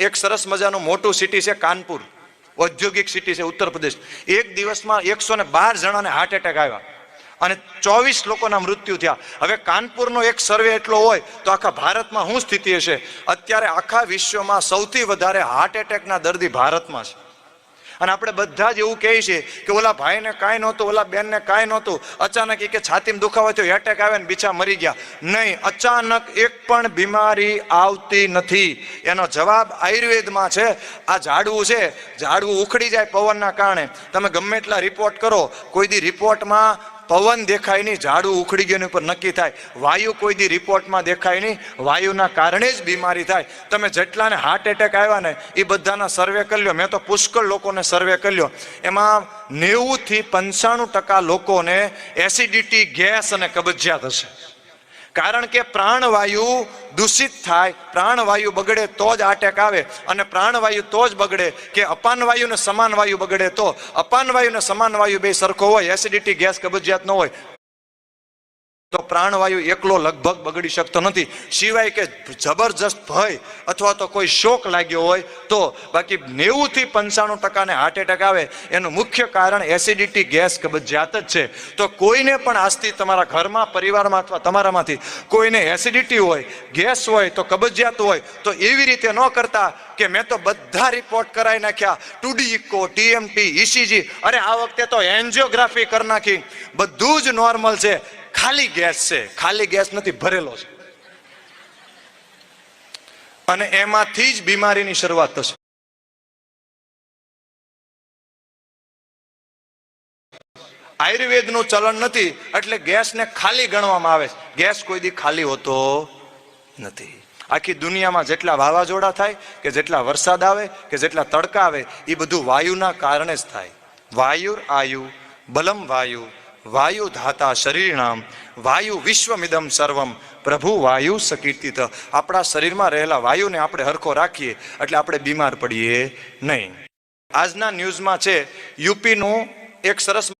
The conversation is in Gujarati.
એક સરસ મજાનું મોટું સિટી છે કાનપુર. ઔદ્યોગિક સિટી છે ઉત્તર પ્રદેશ. એક દિવસમાં એકસો ને બાર જણાને હાર્ટ એટેક આવ્યા. અને ચોવીસ લોકોના મૃત્યુ થયા. હવે કાનપુરનો એક સર્વે એટલો હોય તો આખા ભારતમાં શું સ્થિતિ હશે? અત્યારે આખા વિશ્વમાં સૌથી વધારે હાર્ટ એટેકના દર્દી ભારતમાં છે. અને આપણે બધા જ એવું કહીએ છીએ કે ઓલા ભાઈને કાંઈ નહોતું, ઓલા બેનને કાંઈ નહોતું. અચાનક એ કે છાતીમાં દુખાવો થયો એટેક આવે ને બીજા મરી ગયા. નહીં, અચાનક એક પણ બીમારી આવતી નથી. એનો જવાબ આયુર્વેદમાં છે. આ ઝાડવું છે. ઝાડવું ઉખડી જાય પવનના કારણે. તમે ગમે એટલા રિપોર્ટ કરો, કોઈ દી રિપોર્ટમાં પવન દેખાય નહીં, ઝાડું ઉખડી ગયું ઉપર નક્કી થાય. વાયુ કોઈ દી રિપોર્ટમાં દેખાય નહીં, વાયુના કારણે જ બીમારી થાય. તમે જેટલાને હાર્ટ એટેક આવ્યા ને, એ બધાના સર્વે કરી લ્યો. મેં તો પુષ્કળ લોકોને સર્વે કરી લ્યો. એમાં નેવુંથી પંચાણું ટકા લોકોને એસિડિટી ગેસ અને કબજિયાત હશે. કારણ કે પ્રાણવાયુ દૂષિત થાય, પ્રાણવાયુ બગડે તો જ આટેક આવે અને પ્રાણવાયુ તો જ બગડે કે અપાનવાયુ ને સમાન વાયુ બગડે તો. અપાનવાયુ ને સમાન વાયુ બે સરખો હોય એસિડિટી ગેસ કબજિયાત ન હોય. તો પ્રાણવાયુ એકલો લગભગ બગડી શકતો નથી. સિવાય કે જબરજસ્ત ભય અથવા તો કોઈ શોક લાગ્યો હોય, તો બાકી નેવું થી પંચાણું ટકાને હાર્ટ એટેક આવે. એનું મુખ્ય કારણ એસિડિટી ગેસ કબજિયાત જ છે. તો કોઈને પણ આજથી તમારા ઘરમાં, પરિવારમાં અથવા તમારામાંથી કોઈને એસિડિટી હોય, ગેસ હોય, તો કબજિયાત હોય, તો એવી રીતે ન કરતા કે મેં તો બધા રિપોર્ટ કરાવી નાખ્યા. ટુડી, ઇકો ટીએમટી ઇસીજી અરે આ વખતે તો એન્જિયોગ્રાફી કરી નાખી. બધું જ નોર્મલ છે. ખાલી ગેસ છે. ખાલી ગેસ નથી, ભરેલો છે. અને એમાંથી જ બીમારીની શરૂઆત થશે. આયુર્વેદનું ચલણ નથી, એટલે ગેસને ખાલી ગણવામાં આવે છે. ગેસ કોઈ દી ખાલી હોતો નથી. આખી દુનિયામાં જેટલા વાવાઝોડા થાય, કે જેટલા વરસાદ આવે, કે જેટલા તડકા આવે એ બધું વાયુના કારણે જ થાય. વાયુર આયુ, બલમ વાયુ વાયુ ધાતા શરીરનામ વાયુ વિશ્વમિદમ સર્વમ, પ્રભુ વાયુ સકીર્તિત. આપણા શરીરમાં રહેલા વાયુને આપણે હરખો રાખીએ, એટલે આપણે બીમાર પડીએ નહીં. આજના ન્યૂઝમાં છે, યુપીનું એક સરસ